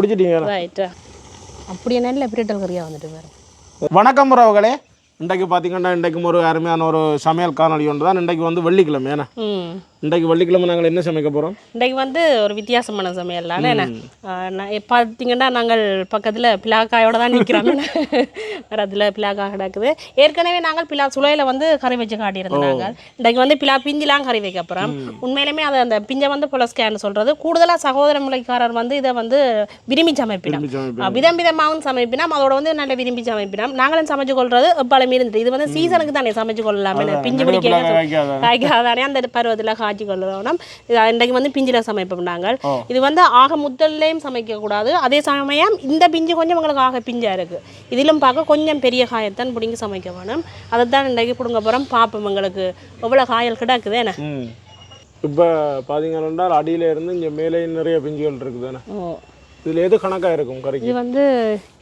பிடிச்சிட்டீங்க ரைட்டா அப்படியே நல்ல பிரட்டல் கறியாக வந்துட்டு வேறு. வணக்கம் உறவுகளே. இன்றைக்கு பார்த்தீங்கன்னா இன்றைக்கும் ஒரு அருமையான ஒரு சமையல் காணொலி ஒன்று தான் இன்றைக்கு வந்து வெள்ளிக்கிழமை ஏன்னா இன்றைக்கு வெள்ளிக்கிழமை நாங்கள் என்ன சமைக்க போகிறோம் இன்றைக்கு வந்து ஒரு வித்தியாசமான சமையல் என்ன? பார்த்தீங்கன்னா நாங்கள் பக்கத்தில் பிலாக்காயோட தான் நிற்கிறோம் வேறு அதில் பிலாக்கா கிடக்குது. ஏற்கனவே நாங்கள் பிலா சுளையில் வந்து கறி வச்சு காட்டியிருந்தோம் நாங்கள். இன்றைக்கு வந்து பிலா பிஞ்சிலாம் கறி வைக்க போகிறோம் உண்மையிலுமே அது அந்த பிஞ்சை வந்து புலஸ்கேன்னு சொல்கிறது கூடுதலாக சகோதர முளைக்காரர் வந்து இதை வந்து விரும்பி சமைப்பினோம். விதம் விதமாகவும் சமைப்பினோம் அதோட வந்து நல்ல விரும்பி சமைப்பினோம் நாங்களும் சமைச்சு கொள்றது எப்பளமே இருந்தது. இது வந்து சீசனுக்கு தானே சமைச்சு கொள்ளலாமே. பிஞ்சு பிடிக்க. காய்க்காதானே அந்த பருவத்தில் காய்ச்சி கொள்ளணும். இன்றைக்கு வந்து பிஞ்சில் சமைப்போம் நாங்கள். இது வந்து ஆக முதல்லையும் சமைக்கக்கூடாது. அதே சமயம் இந்த பிஞ்சு கொஞ்சம் உங்களுக்கு ஆக பிஞ்சாக இருக்குது இதிலும் பார்க்க கொஞ்சம் பெரிய காயத்தான் பிடிங்கி சமைக்க வேணும். அதை தான் இன்றைக்கு பிடுங்க போகிறோம் பார்ப்போம் உங்களுக்கு எவ்வளோ காயல் கிடக்குது என்ன? இப்போ பார்த்தீங்கன்னா அடியில இருந்து இங்கே மேலே நிறைய பிஞ்சுகள் இருக்குதுண்ணே ஓ. இதில் எது கணக்காக இருக்கும் கறிக்கு? இது வந்து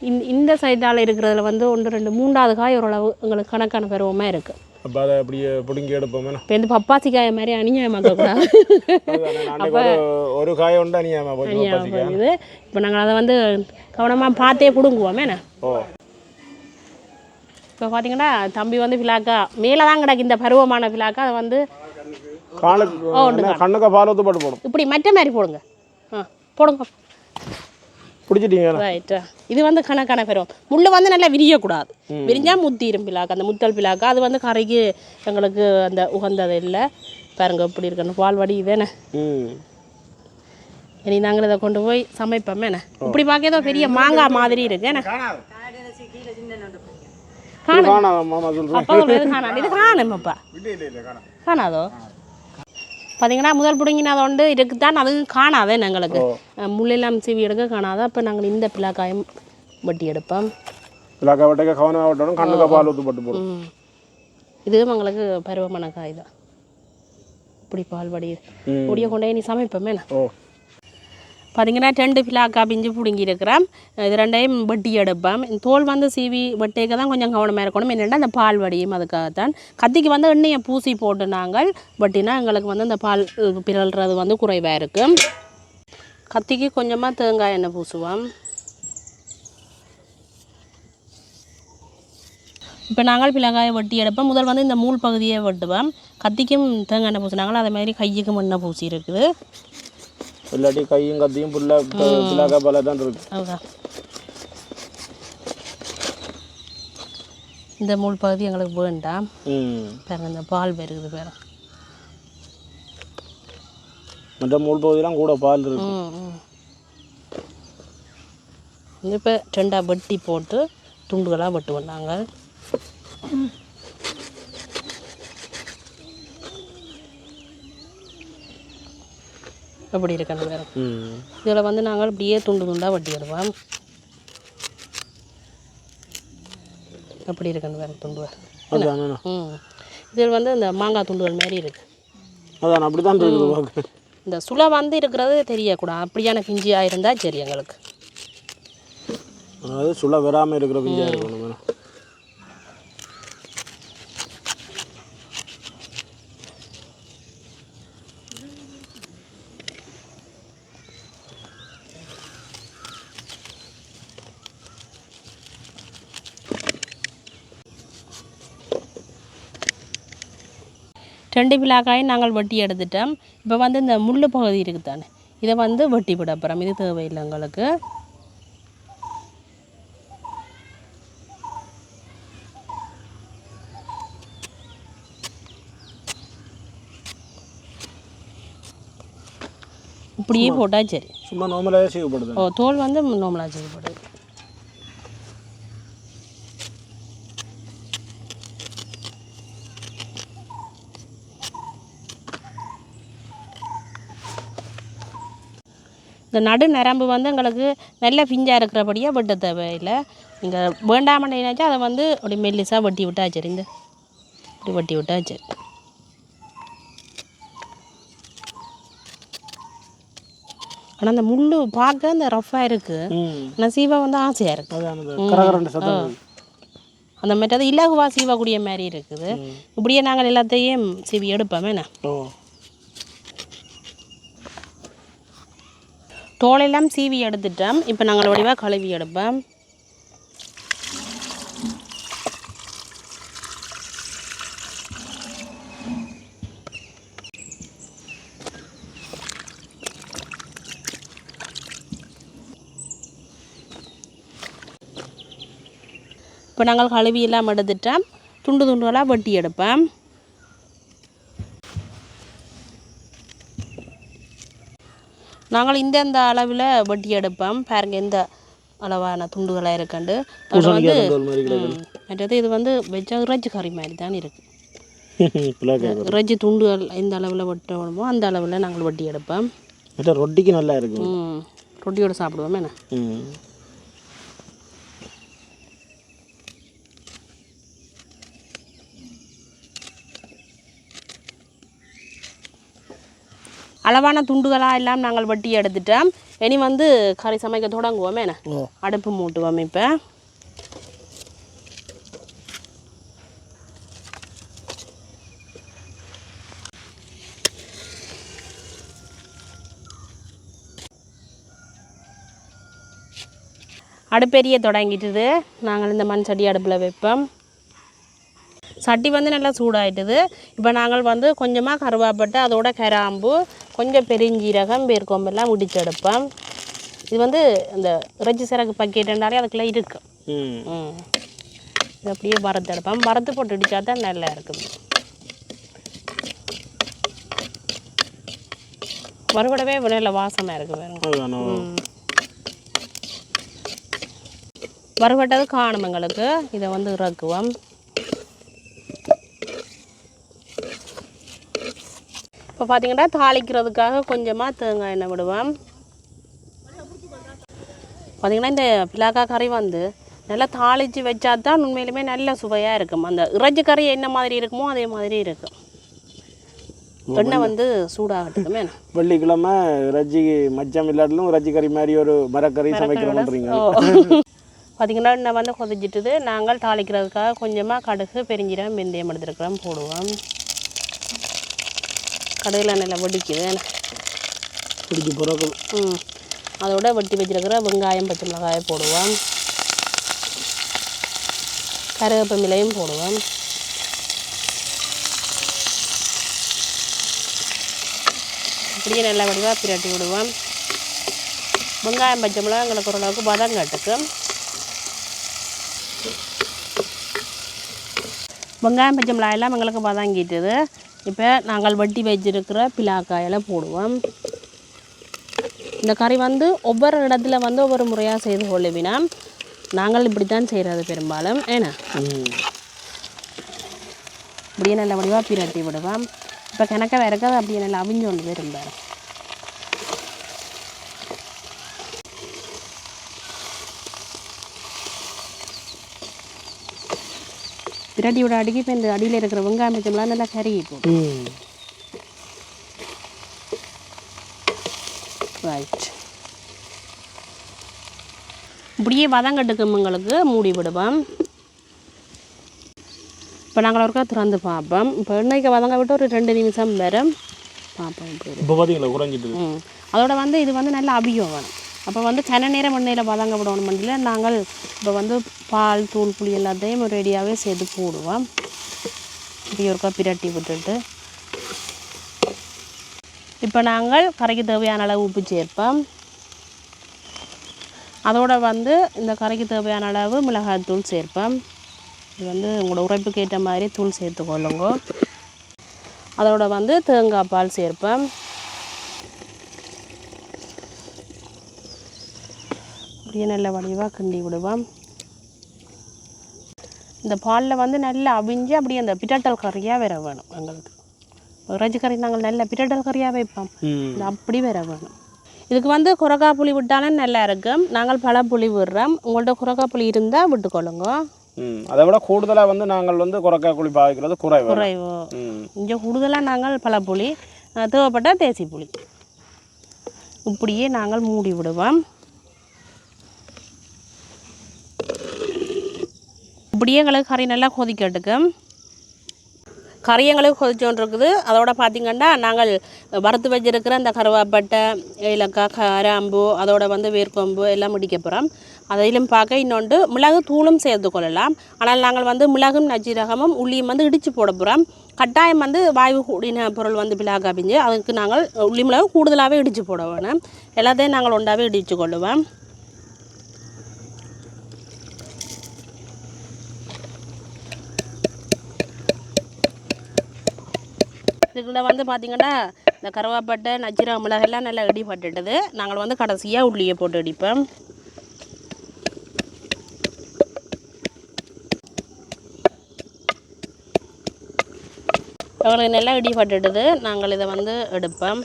இந்த இந்த சைடால் இருக்கிறதுல வந்து ஒன்று ரெண்டு மூன்றாவது காய் ஓரளவு உங்களுக்கு கணக்கான பருவமாக இருக்குது அப்போ அதை அப்படியே பிடுங்கி எடுப்போமே. இப்போ இந்த பப்பாசி காய மாதிரி அநியாயமாக்கக்கூடாது அதுதானே நாளைக்கு ஒரு காய உண்டு பப்பாசிக்கா இது இப்போ நாங்கள் அதை வந்து கவனமாக பார்த்தே பிடுங்குவோம் ஓ. இப்போ பார்த்தீங்கன்னா தம்பி வந்து பிளாக்கா மேலே தான் கிடக்கு இந்த பருவமான பிளாக்கா அதை வந்து கண்ணுக்கு பால் ஊற்று போட்டு போடும். இப்படி மற்ற மாதிரி போடுங்க. ஆ போடுங்க. பிடிச்சிட்டீங்க ரைட்டா இது வந்து கணக்கான பருவம் முள்ளு வந்து நல்லா விரியக்கூடாது. விரிஞ்சா முத்திரும் பிளாக்கா அந்த முத்தல் பிளாக்கா அது வந்து கரைக்கு எங்களுக்கு அந்த உகந்தது இல்லை. பாருங்க எப்படி இருக்கணும் பால் வடி இதேண்ணே இனி நாங்கள் இதை கொண்டு போய் சமைப்போம் என்ன? இப்படி பார்க்க ஏதோ பெரிய மாங்காய் மாதிரி இருக்கு என்ன? அப்பா இது காணும் அப்பா காணாதோ. பார்த்தீங்கன்னா முதல் பிடுங்கினது உண்டு இருக்குதான் அது காணாதே எங்களுக்கு. முள்ளெல்லாம் சீவி எடுக்க காணாது. அப்போ நாங்கள் இந்த பிள்ளைக்காயும் வட்டி எடுப்போம். இலாக்கா வட்டைக்க கவனமாக விட்டணும் கண்ணுக்கு பால் ஊற்று போட்டு போடும். இதுவும் எங்களுக்கு பருவமான காய் தான். இப்படி பால் வடி ம். பொடியை கொண்டு நீ சமைப்போமே ஓ. பார்த்தீங்கன்னா ரெண்டு பிளாக்கா பிஞ்சு பிடுங்கியிருக்கிறேன். இது ரெண்டையும் வட்டி எடுப்பேன். இந்த தோல் வந்து சீவி வெட்டைக்கு தான் கொஞ்சம் கவனமாக இருக்கணும். என்னென்னா அந்த பால் வடியும் அதுக்காகத்தான். கத்திக்கு வந்து எண்ணெயை பூசி போட்டு நாங்கள் வட்டினா எங்களுக்கு வந்து இந்த பால் பிறல்றது வந்து குறைவாக இருக்கும் கத்திக்கு கொஞ்சமாக தேங்காய் எண்ணெய் பூசுவோம். இப்போ நாங்கள் பிளங்காயை வெட்டி எடுப்போம். முதல் வந்து இந்த மூல் பகுதியை வெட்டுவோம். கத்திக்கும் தேங்காய் எண்ணெய் பூசினாங்களோ அதே மாதிரி கையுக்கும் எண்ணெய் பூசி இருக்குது இல்லாட்டி கையும் கத்தியும் புல்ல பிள்ளாக்கா பால தான் இருக்கு இந்த முள் பகுதி எங்களுக்கு வேண்டாம் பாருங்க இந்த பால் பெருகுது பாருங்க. மற்ற மூல் பகுதியெல்லாம் கூட பால் இருக்கு. இப்போ ரெண்டாக வெட்டி போட்டு துண்டுகளாக வெட்டுவோம் நாங்கள் எப்படி இருக்கணும் வேறு. இதில் வந்து நாங்கள் இப்படியே துண்டு துண்டாக வெட்டி விடுவோம் எப்படி இருக்கணும் வேறு துண்டு வேறு. ம். இதில் வந்து இந்த மாங்காய் துண்டுகள் மாதிரி இருக்குது அதான் அப்படி தான் இந்த சுளை வந்து இருக்கிறது தெரியக்கூடாது அப்படியான பிஞ்சியாக இருந்தால் சரி எங்களுக்கு. அதாவது சுள்ள வராமல் இருக்கிற பிஞ்சா இருக்கணும் வேணும் ரெண்டு பிளாக்காயும் நாங்கள் வெட்டி எடுத்துட்டோம். இப்போ வந்து இந்த முள் பகுதி இருக்குது தானே இதை வந்து வெட்டி விட போகிறோம் இது தேவையில்லை எங்களுக்கு. இப்படியே போட்டால் சரி. சும்மா நார்மலாகவே செய்யப்படுது. ஓ தோல் வந்து நோமலாக செய்யப்படுது. இந்த நடு நரம்பு வந்து எங்களுக்கு நல்ல பிஞ்சாக இருக்கிறபடியாக வெட்ட தேவையில்லை. நீங்கள் வேண்டாமன்னு நினைச்சா அதை வந்து அப்படி மெல்லிசாக வெட்டி விட்டா சரி இந்த இப்படி வெட்டி விட்டா சரி ஆனால் அந்த முள் பார்க்க அந்த ரஃப்பாக இருக்குது ஆனால் சீவா வந்து ஆசையாக இருக்குது அந்த மாதிரி அது இலகுவா சீவக்கூடிய மாதிரி இருக்குது. இப்படியே நாங்கள் எல்லாத்தையும் சீவி எடுப்போமே. என்ன? தோலெல்லாம் சீவி எடுத்துட்டோம் இப்போ நாங்கள் வடிவாக கழுவி எடுப்போம். இப்போ நாங்கள் கழுவி எல்லாம் எடுத்துட்டோம் துண்டு துண்டுகளாக வெட்டி எடுப்பேன் நாங்கள் இந்த இந்த அளவில் வெட்டி எடுப்போம். பாருங்க எந்த அளவான துண்டுகளாக இருக்கண்டு. அதில் வந்து மற்றது இது வந்து வெஜ்ஜா இறைச்சி கறி மாதிரி தான் இருக்குது இறைச்சி துண்டுகள் எந்த அளவில் வெட்ட வேணுமோ அந்த அளவில் நாங்கள் வெட்டி எடுப்போம். ரொட்டிக்கு நல்லா இருக்கும். ரொட்டியோட சாப்பிடுவோம் என்ன? அளவான துண்டுகளாக எல்லாம் நாங்கள் வெட்டி எடுத்துட்டோம். இனி வந்து கறி சமைக்க தொடங்குவோம். என்ன? அடுப்பு மூட்டுவோம் இப்போ. அடுப்பெரிய தொடங்கிட்டுது. நாங்கள் இந்த மண் சட்டி அடுப்பில் வைப்போம். சட்டி வந்து நல்லா சூடாயிட்டுது. இப்போ நாங்கள் வந்து கொஞ்சமாக கருவாப்பட்டு அதோட கிராம்பு கொஞ்சம் பெருஞ்சீரகம் பேர்க்கோம்பெல்லாம் இடிச்செடுப்போம் இது வந்து இந்த இறைச்சி சிறகு பக்கெட்டுன்றாலே அதுக்குள்ளே இருக்கு. ம். இது அப்படியே வறுத்து எடுப்போம். வறுத்து போட்டு இடிச்சா தான் நல்லா இருக்குது வறுவடவே நல்ல வாசமாக இருக்குது பாருங்க. வறுவட்டது காணும் எங்களுக்கு இதை வந்து இறக்குவோம். இப்போ பார்த்தீங்கன்னா தாளிக்கிறதுக்காக கொஞ்சமாக தேங்காய் எண்ணெய் விடுவோம் பார்த்தீங்கன்னா இந்த பிளாக்கா கறி வந்து நல்லா தாளித்து வச்சா தான் உண்மையிலுமே நல்ல சுவையாக இருக்கும். அந்த இறைச்சி கறி என்ன மாதிரி இருக்குமோ அதே மாதிரி இருக்கும். எண்ணெய் வந்து சூடாகட்டுமே. வெள்ளிக்கிழமை ரஜ்ஜி மச்சம் இல்லாட்டிலும் ரஜ்ஜி கறி மாதிரி ஒரு மரக்கறி சமைக்கிறோம்ன்றீங்க பார்த்தீங்கன்னா எண்ணெய் வந்து கொதிச்சிட்டுது. நாங்கள் தாளிக்கிறதுக்காக கொஞ்சமாக கடுகு பெருஞ்சீரகம் வெந்தயம் எடுத்துருக்கிறோம் போடுவோம். கடுகுல நல்லா வெடிக்குது. பிடிச்சி பிறகு ம். அதோட வெட்டி வச்சிருக்கிற வெங்காயம் பச்சை மிளகாயை போடுவோம். கருவேப்பமிலையும் போடுவோம். இப்படியே நல்லா வடிவாக பிரட்டி விடுவோம். வெங்காயம் பச்சை மிளகாய் எங்களுக்கு ஓரளவுக்கு பதம் கட்டுக்கு வெங்காயம் பச்சை மிளகாய் எல்லாம் எங்களுக்கு பதங்கிட்டுது இப்போ நாங்கள் வட்டி வச்சிருக்கிற பிலாக்காயில் போடுவோம். இந்த கறி வந்து ஒவ்வொரு இடத்துல வந்து ஒவ்வொரு முறையாக செய்து கொள்ளுவினா நாங்கள் இப்படி தான் செய்கிறது பெரும்பாலும். ஏன்னா இப்படியே நல்ல வடிவாக பிரட்டி விடுவோம். இப்போ கணக்க விறக்காது அப்படியே நல்லா அவிஞ்சு கொண்டு வரும் பாரு பிரட்டி விட அடிக்கி இப்போ இந்த அடியில் இருக்கிற வெங்காயம் பச்சைமெல்லாம் நல்லா கருகி போடும் ம். ரைட் இப்படியே வதங்கட்டுக்கும் எங்களுக்கு மூடி விடுவோம். இப்போ நாங்கள் ஒருக்கா திறந்து பார்ப்போம். இப்போ எண்ணெய்க்கு வதங்க விட்டு ஒரு ரெண்டு நிமிஷம் வரும். பார்ப்போம் இப்போ பார்த்தீங்களா குறைஞ்சிட்டு அதோட வந்து இது வந்து நல்லா அபியம் வேணும் அப்போ வந்து கன நேரம் எண்ணெயில் பதங்க விடணும் மண்டியில் நாங்கள் இப்போ வந்து பால் தூள் புளி எல்லாத்தையும் ரெடியாகவே சேர்த்து போடுவோம். இப்படி ஒருக்கா பிரட்டி விட்டுட்டு. இப்போ நாங்கள் கரைக்கு தேவையான அளவு உப்பு சேர்ப்போம். அதோட வந்து இந்த கரைக்கு தேவையான அளவு மிளகாய் தூள் சேர்ப்போம். இது வந்து உங்களோட உரைப்புக்கு ஏற்ற மாதிரி தூள் சேர்த்துக்கொள்ளுங்க. அதோட வந்து தேங்காய் பால் சேர்ப்பேன் அப்படியே நல்ல வடிவாக கிண்டி விடுவோம். இந்த பாலில் வந்து நல்லா அவிஞ்சு அப்படியே அந்த பிட்டாட்டல் கறியாக வேற வேணும் எங்களுக்கு. இறைச்சி கறி நாங்கள் நல்ல பிட்டாட்டல் கறியாக வைப்போம். அப்படி வேற வேணும். இதுக்கு வந்து குரக்கா புளி விட்டாலும் நல்லா இருக்கும். நாங்கள் பல புளி விடுறோம். உங்கள்ட்ட குரக்கா புளி இருந்தால் விட்டுக்கொள்ளுங்க. அதை விட கூடுதலாக வந்து நாங்கள் வந்து குறைக்கா குழி பாவிக்கிறது குறைவு. குறைவோ. இங்கே கூடுதலாக நாங்கள் பல புளி தேவைப்பட்டால் தேசி புளி. இப்படியே நாங்கள் மூடி விடுவோம். இப்படியே எங்களுக்கு கறி நல்லா கொதிக்கட்டுக்கு கறி எங்களுக்கு கொதிச்சோன்னு இருக்குது அதோட பார்த்திங்கன்னா நாங்கள் வறுத்து வச்சிருக்கிற அந்த கருவாப்பட்டை ஏலக்காய் கராம்பு அதோட வந்து வேர்க்கொம்பு எல்லாம் முடிக்க போகிறோம் அதிலும் பார்க்க இன்னொன்று மிளகு தூளும் சேர்த்து கொள்ளலாம். ஆனால் நாங்கள் வந்து மிளகும் நஜீரகமும் உள்ளியும் வந்து இடித்து போட போகிறோம் கட்டாயம் வந்து வாய்வு கூடின பொருள் வந்து பிளாக் அப்படிஞ்சு அதுக்கு நாங்கள் உள்ளி மிளகு கூடுதலாகவே இடித்து போட வேணும். எல்லாத்தையும் நாங்கள் ஒன்றாவே இடித்து கொள்ளுவோம். இதுக்குள்ள வந்து பார்த்திங்கன்னா இந்த கருவாப்பட்டை நஜீரக மிளகெல்லாம் நல்லா இடிப்பட்டுட்டது நாங்கள் வந்து கடைசியாக உள்ளியை போட்டு இடிப்போம். எங்களுக்கு நல்லா இடிப்பட்டுட்டது நாங்கள் இதை வந்து எடுப்போம்.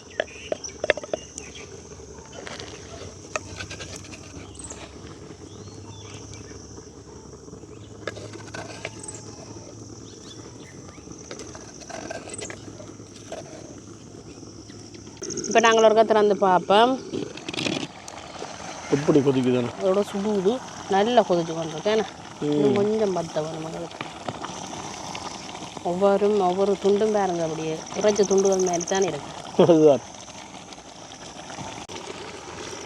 நாங்கள் ஒருக்கா திறந்து பார்ப்போம் எப்படி கொதிக்குதுன்னு அதோட சுடுது. நல்லா கொதிச்சு கொண்டிருக்கேன் கொஞ்சம் பத்த வரும் மகளுக்கு. ஒவ்வொரு ஒவ்வொரு துண்டும் பாருங்க அப்படியே. இறைச்சி துண்டுகள் மாதிரி தான் இருக்கு.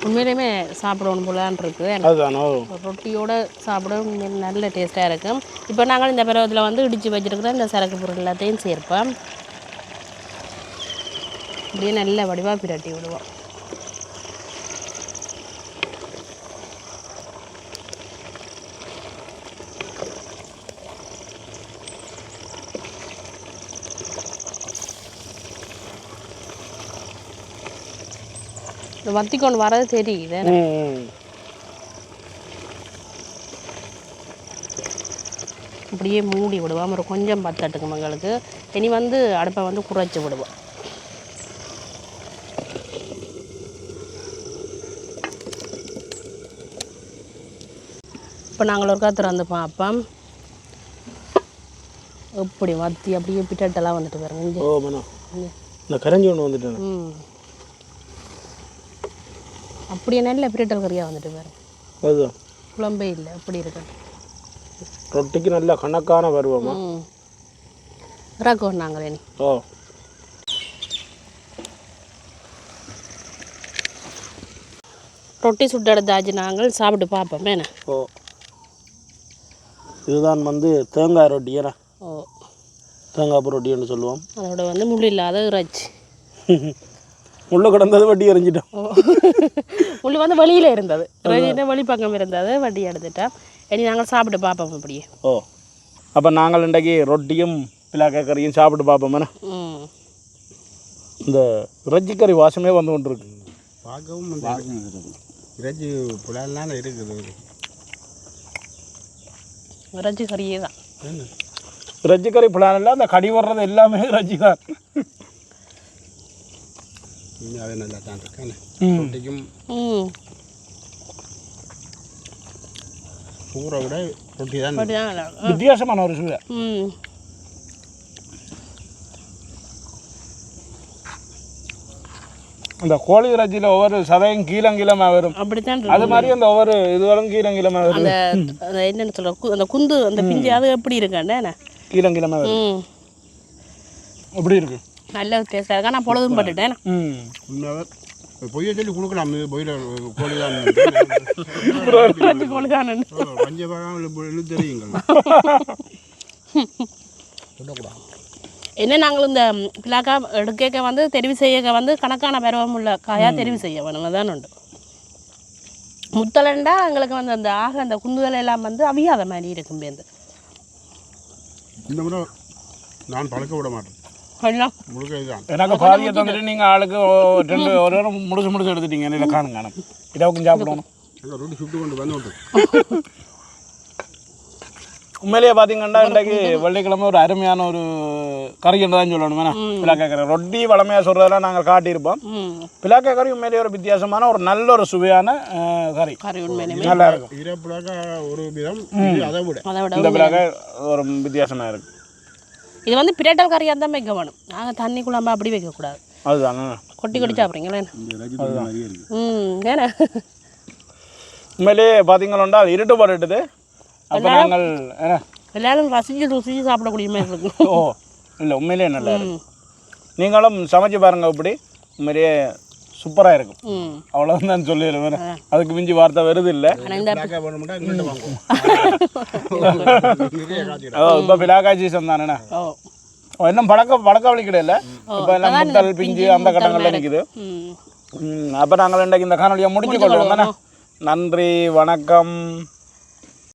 உண்மையிலுமே சாப்பிடணும் போலான் இருக்கு அதுதானோ? ரொட்டியோட சாப்பிட நல்ல டேஸ்ட்டாக இருக்கும் இப்போ நாங்கள் இந்த பருவத்தில் வந்து இடித்து வச்சிருக்கிற இந்த சரக்கு பொருள் எல்லாத்தையும் சேர்ப்போம். அப்படியே நல்ல வடிவாக பிரட்டி விடுவோம். இந்த வத்தி கொண்டு வரது தெரியுது அப்படியே மூடி விடுவோம். ஒரு கொஞ்சம் பத்தட்டுக்கு மங்களுக்கு இனி வந்து அடுப்பை வந்து குறைச்சி விடுவோம். இப்போ நாங்கள் ஒருக்கா திறந்து பார்ப்போம் எப்படி வத்தி அப்படியே பிட்டட்டெல்லாம் வந்துட்டு பாருங்க ஓ மனோ. இந்த கரைஞ்சி ஒன்று வந்துட்டேன் அப்படியே நல்ல பிரிட்டல் கறியாக வந்துட்டு பாருங்க அதுதான் குழம்பே இல்லை அப்படி இருக்கு ரொட்டிக்கு நல்ல கணக்கான பருவமா? ம். இறக்குவோம் நாங்கள் ஓ. ரொட்டி சுட்டெடுத்தாச்சு நாங்கள் சாப்பிட்டு பார்ப்போம் என்ன? ஓ. இதுதான் வந்து தேங்காய் ரொட்டி ஏன்னா ஓ. தேங்காய் ரொட்டின்னு சொல்லுவோம். அதோட வந்து முள் இல்லாத இறைச்சி. உள்ள கிடந்தது வட்டி எறிஞ்சிட்டோம். ஓ. முள் வந்து வெளியில் இருந்தது. வெளிப்பக்கம் இருந்தது வட்டி எடுத்துட்டோம். இனி நாங்கள் சாப்பிட்டு பார்ப்போம் அப்படியே. ஓ. அப்போ நாங்கள் இன்றைக்கு ரொட்டியும் பிளாக்கா கறியும் சாப்பிட்டு பார்ப்போம் ம். இந்த இறைச்சி கறி வாசமே வந்து கொண்டு இருக்கு. பார்க்கவும் இறைச்சி புலாலாம் இருக்குது. இறைச்சி கறியே தான். இறைச்சி கறி பிளான் இல்லை அந்த கடி வர்றது எல்லாமே இறைச்சி தான் அது நல்லா தான் இருக்கேன் ஊரை விட ரொட்டி தான். வித்தியாசமான ஒரு சுவை அந்த கோழி இறைச்சியில் ஒவ்வொரு சதையும் கீழங்கீழமாக வரும். அப்படித்தான் அது மாதிரி அந்த ஒவ்வொரு இதுவரும் கீழங்கீழமாக வரும். அந்த என்னென்னு சொல்கிற அந்த குந்து அந்த பிஞ்சு அது எப்படி இருக்காண்டே கீழங்கீழமாக வரும். ம். எப்படி இருக்கு. நல்ல டேஸ்ட்டாக இருக்கா நான் பொழுதும் பட்டுட்டேன் பொய்யை சொல்லி கொடுக்கலாம். இது பொய்யில கோழி தான் கொழுகானு பஞ்சபாகம் தெரியுங்கள்? சொல்லக்கூடாது. என்ன நாங்கள் இந்த பிளாக்கா எடுக்க வந்து தெரிவு செய்ய வந்து கணக்கான பருவம் உள்ள காயாக தெரிவு செய்ய வேணும். அதான் உண்டு. முத்தலண்டா எங்களுக்கு வந்து அந்த ஆக அந்த குந்துதல் எல்லாம் வந்து அவியாத மாதிரி இருக்கும் பேருந்து. இந்த முறை நான் பழக்க விட மாட்டேன். எனக்கு பாதியை தந்துட்டு நீங்கள் ஆளுக்கு ரெண்டு ஒரு நேரம் முடிச்சு முடிச்சு எடுத்துட்டீங்க. இல்லை காணும் காணும். இதாவுக்கும் சாப்பிடணும். உண்மையிலேயே பார்த்தீங்கன்னா இன்றைக்கு வெள்ளிக்கிழமை ஒரு அருமையான ஒரு கறி என்று தான் சொல்லணும் வேணா பிளாக்கா கறி ரொட்டி வளமையாக சொல்கிறதெல்லாம் நாங்கள் காட்டியிருப்போம். பிளாக்கா கறி உண்மையிலேயே ஒரு வித்தியாசமான ஒரு நல்ல ஒரு சுவையான கறி. நல்லா இருக்கும். ஒரு விதம் இது அதை விட. இந்த பிளாக்கா ஒரு வித்தியாசமாக இருக்கு இது வந்து பிரட்டல் கறியாக தான் வைக்க வேணும். நாங்கள் தண்ணி குழம்பு அப்படி வைக்கக்கூடாது. அதுதாங்க கொட்டி கொட்டி சாப்பிட்றீங்களே ம் ஏன்னா உண்மையிலேயே பார்த்தீங்கன்னா இருட்டு போட்டுட்டுது. அப்போ நாங்கள் எல்லாரும் ரசிச்சு ருசிச்சு சாப்பிடக்கூடிய மாதிரி இருக்கும் ஓ. இல்லை உண்மையிலேயே நல்லா இருக்கு நீங்களும் சமைச்சு பாருங்க இப்படி. உண்மையிலேயே சூப்பராக இருக்கும். அவ்வளோதான் சொல்லிடுவேன். அதுக்கு மிஞ்சி வார்த்தை வருது இல்லை. இப்போ பிலாக்காய் சீசன் தானேண்ணா இன்னும் பழக்க பழக்க வழி கிடையாது இப்போ எல்லாம் முட்டல் பிஞ்சு அந்த கட்டங்களில் நிற்குது அப்போ நாங்கள் இன்றைக்கு இந்த காணொலியை முடிச்சு கொள்வோம் தானே? நன்றி வணக்கம்.